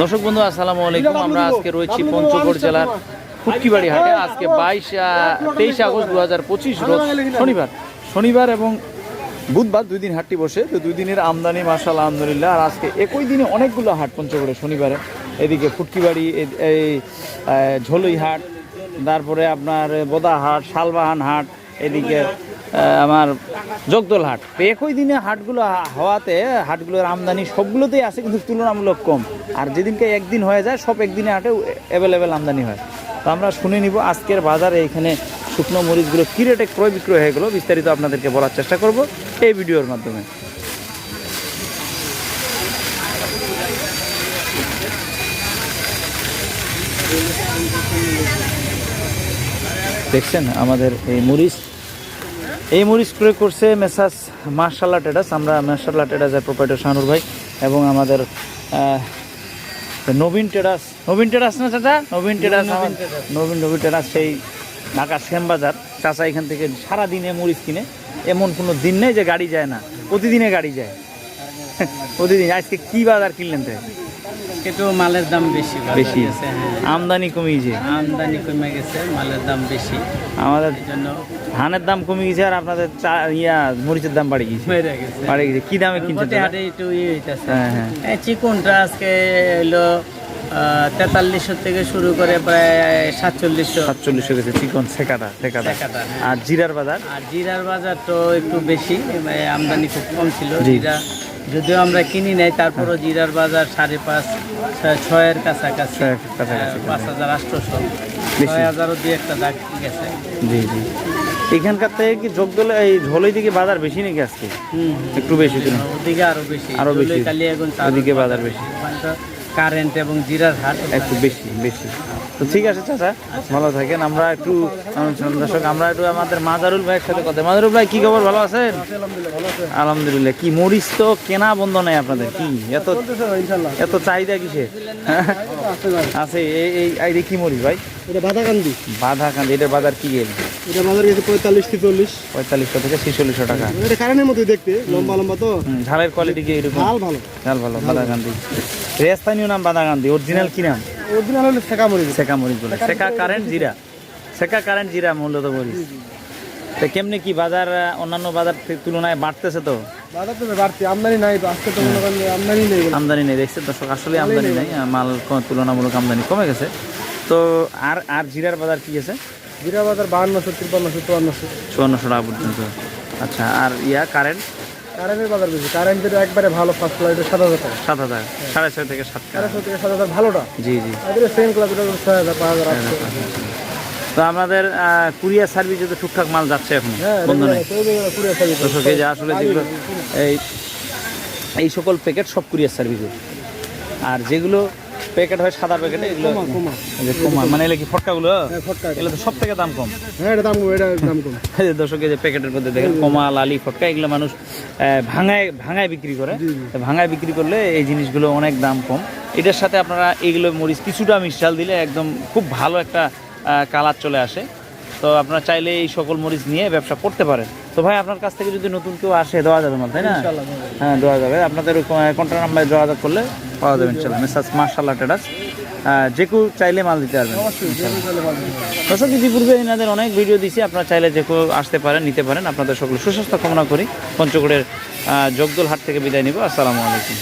দর্শক বন্ধু আসসালামু আলাইকুম। আমরা আজকে রয়েছি পঞ্চগড় জেলার ফুটকিবাড়ি হাটে। আজকে বাইশ তেইশ আগস্ট দু হাজার পঁচিশ রোজ শনিবার। শনিবার এবং বুধবার দুই দিন হাটটি বসে। তো দুই দিনের আমদানি মাসাল আলহামদুলিল্লাহ। আর আজকে একই দিনে অনেকগুলো হাট পঞ্চগড়ে শনিবারে। এদিকে ফুটকিবাড়ি এই ঝলই হাট তারপরে আপনার বোদা হাট শালবাহান হাট এদিকে আমার জগদল হাট। একই দিনে হাটগুলো হওয়াতে, হাটগুলোর আমদানি সবগুলোতেই আছে, কিন্তু তুলনামূলক কম। আর যেদিনকে একদিন হয়ে যায়, সব একদিনে হাটে অ্যাভেলেবেল আমদানি হয়। তো আমরা শুনে নিব আজকের বাজারে এখানে শুকনো মরিচগুলো কী রেটে ক্রয় বিক্রয় হয়ে গেলো, বিস্তারিত আপনাদেরকে বলার চেষ্টা করব এই ভিডিওর মাধ্যমে। দেখছেন, আমাদের এই মরিচ এই মরিচ ক্রয় করছে মেসাস মার্শাল্লা টেডাস আমরা মার্শাল্লা টেডাসের প্রোপাইটার শানুর ভাই এবং আমাদের নবীন টেডাস নবীন টেডাস না চাচা? নবীন টেডাস নবীন নবীন টেডাস সেই ঢাকা শ্যামবাজার চাচা এখান থেকে সারা দিনে মরিচ কিনে। এমন কোনো দিন নেই যে গাড়ি যায় না। প্রতিদিনে গাড়ি যায়। প্রতিদিন আজকে কী বাজার কিনলেন তো? মালের দাম বেশি বেশি। গেছে, হ্যাঁ। আমদানি কমিয়েছে আমদানি কমে গেছে মালের দাম বেশি। আমাদের জন্য ধানের দাম কমে গেছে আর আপনাদের ইয়া মরিচের দাম বাড়ে গেছে। বেড়ে গেছে। গেছে। কি দামে হাটে একটু ইয়ে হইতেছে। হ্যাঁ হ্যাঁ। চিকুনটা আজকে হলো তেতাল্লিশশো থেকে শুরু করে প্রায় সাতচল্লিশশো। সাতচল্লিশশো গেছে চিকন সেকাটা সেকাটা। আর জিরার বাজার? আর জিরার বাজার তো একটু বেশি আমদানি খুব কম ছিল। জিরা যদিও আমরা কিনি নাই তারপরও জিরার বাজার সাড়ে পাঁচ ছয়- ছয়ের কাছাকাছি। হ্যাঁ, পাঁচ হাজার আটশোশো। ছয় হাজারও দু একটা দাগ গেছে। জি জি। এখানকার থেকে কি যোগ দলে এই ঝোলই দিকে বাজার বেশি নাকি আজকে? একটু বেশি ওদিকে আরও বেশি। আরও বেশি। কালিয়াগঞ্জ ওদিকে বাজার বেশি। কারেন্ট এবং জিরার হাট একটু বেশি বেশি। তো ঠিক আছে চাচা ভালো থাকেন। আমরা একটু দর্শক আমরা একটু আমাদের মাজারুল ভাইয়ের সাথে কথা মাজারুল ভাই কি খবর? ভালো আছেন? আলহামদুলিল্লাহ কি মরিচ তো কেনা বন্ধ নাই আপনাদের? কি? এত এত চাহিদা কিসে আছে এই এই আইডি কি মরিচ ভাই? এটা বাদাকান্দি বাধা কান্দি এটার বাজার কি গেল? এটা বাজার গেছে পঁয়তাল্লিশ চল্লিশ পঁয়তাল্লিশশো থেকে ছেচল্লিশশো টাকা। এটা কারেন্টের মতোই দেখতে লম্বা লম্বা তো। ঝালের কোয়ালিটি কি এরকম? ভালো ভালো। ঝাল ভালো বাদাকান্দি স্থানীয় নাম বাদাকান্দি অরিজিনাল কি নাম? অরিজিনাল হলে সেকা মরিচ বলে। সেকা কারেন্ট জিরা। সেকা কারেন্ট জিরা মূলত মরিচ তো কেমনি কি বাজার অন্যান্য বাজার তুলনায় বাড়তেছে তো? বাজার তো বাড়তি আমদানি নাই আজকে তো মনে করেন আমদানি নেই আমদানি নেই দেখছে দর্শক আসলে আমদানি নেই মাল তুলনামূলক আমদানি কমে গেছে। তো আর আর জিরার বাজার কি আছে জিরা বাজার বাহান্নশো তিপ্পান্নশো চুয়ান্নশো। চুয়ান্নশো টাকা পর্যন্ত। আচ্ছা আর ইয়া কারেন্ট কারেন্টের বাজার বেশি কারেন্টের একবারে ভালো ফার্স্ট ফ্লাইট সাত হাজার টাকা। সাত হাজার সাড়ে ছয় থেকে সাত টাকা চারশো থেকে সাত হাজার ভালোটা? জি জি। সেম ক্লাস ছয় হাজার পাঁচ হাজার। তো আমাদের কুরিয়ার সার্ভিসে তো টুকটাক মাল যাচ্ছে এখন হ্যাঁ বন্ধ নেই। কুড়ি সার্ভিস। দর্শক এই যে আসলে যেগুলো এই এই সকল প্যাকেট সব কুরিয়ার সার্ভিসে। আর যেগুলো প্যাকেট হয় সাদা প্যাকেট এগুলো কমা মানে এগুলো কি ফটকাগুলো? হ্যাঁ এগুলো তো সব থেকে দাম কম। হ্যাঁ এটা দাম কম এটা দাম কম। এই যে দর্শক এই যে প্যাকেটের মধ্যে দেখেন কমা লালি ফটকা এগুলো মানুষ ভাঙায় ভাঙায় বিক্রি করে। তো ভাঙায় বিক্রি করলে এই জিনিসগুলো অনেক দাম কম। এটার সাথে আপনারা এইগুলো মরিচ কিছুটা মিশাল দিলে একদম খুব ভালো একটা কালার চলে আসে। তো আপনারা চাইলে এই সকল মরিচ নিয়ে ব্যবসা করতে পারেন। তো ভাই আপনার কাছ থেকে যদি নতুন কেউ আসে দেওয়া যাবে তাই না? হ্যাঁ দেওয়া যাবে। আপনাদের কন্ট্যাক্ট নাম্বারে যোগাযোগ করলে পাওয়া যাবে ইনশাল্লাহ মেসাজ মার্শাল্লাহ টেডাস। যে কেউ চাইলে মাল দিতে পারবেন। দর্শক ইতিপূর্বে এনাদের অনেক ভিডিও দিছি। আপনারা চাইলে যে কেউ আসতে পারেন নিতে পারেন। আপনাদের সকল সুস্বাস্থ্য কামনা করি। পঞ্চগড়ের জগদল হাট থেকে বিদায় নিব। আসসালামু আলাইকুম।